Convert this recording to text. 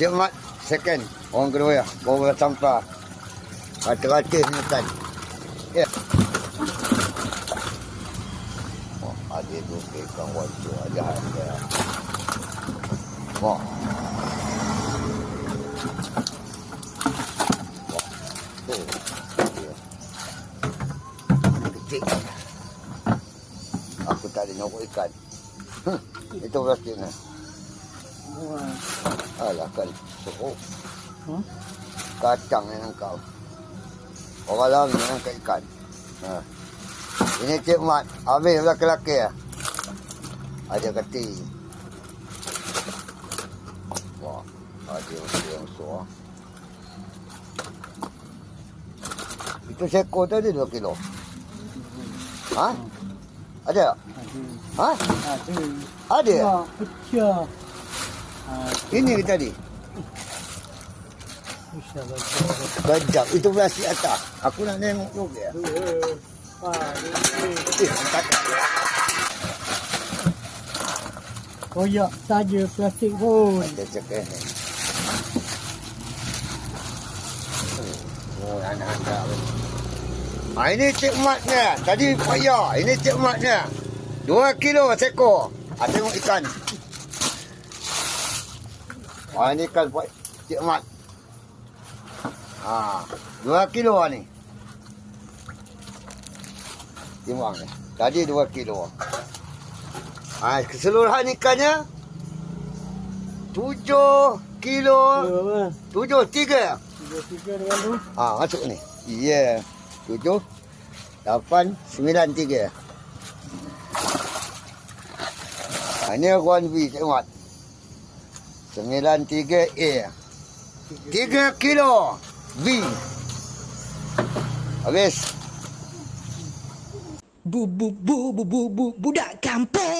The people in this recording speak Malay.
Cik Mat, second. Orang kedua ya. Bawa sampah. Rata-rata ni kan. Ya. Oh, ada tu ikan wajar. Ada ada. Wah. Wah. Ya. Kecil. Aku tak ada nampak ikan. Itu plastiknya. Wah. Alah kan. Oh, Huh? kacang yang kau. Orang lain yang angkat ikan. Ha. Ini Cik Mat. Habis lelaki-lelaki ya. Ada keti. Wah. Ada yang suar. Itu seko tadi 2 kilo. Ha? Ada? Ada. Ha? Ada. Ada? Wah, pecah. Ah, Ini tadi. bisa baca. Gajak. Itu plastik atas. Aku nak tengok tu dia. Wah, Eh, tak Koyak saja plastik pun. Ada cakap. Oh, anak-anak. Ha, ini Cik Mat ni. Tadi payah. Ini Cik Mat ni. Dua kilo seko. Ha, tengok ikan. Ha ni kan buat Cik Mat. Ha, dua kilo lah ni. Timbang ni. Tadi dua kilo. Ha, keseluruhan ikannya tujuh kilo. 7 3. 7 3 dengan tu. Ha, masuk ni. Ya. Yeah. 7 8 9 3. Ha, ini aku ambil, tengok. Sembilan tiga A. Tiga kilo V. Habis. Bu bu bu bu bu bu budak kampung.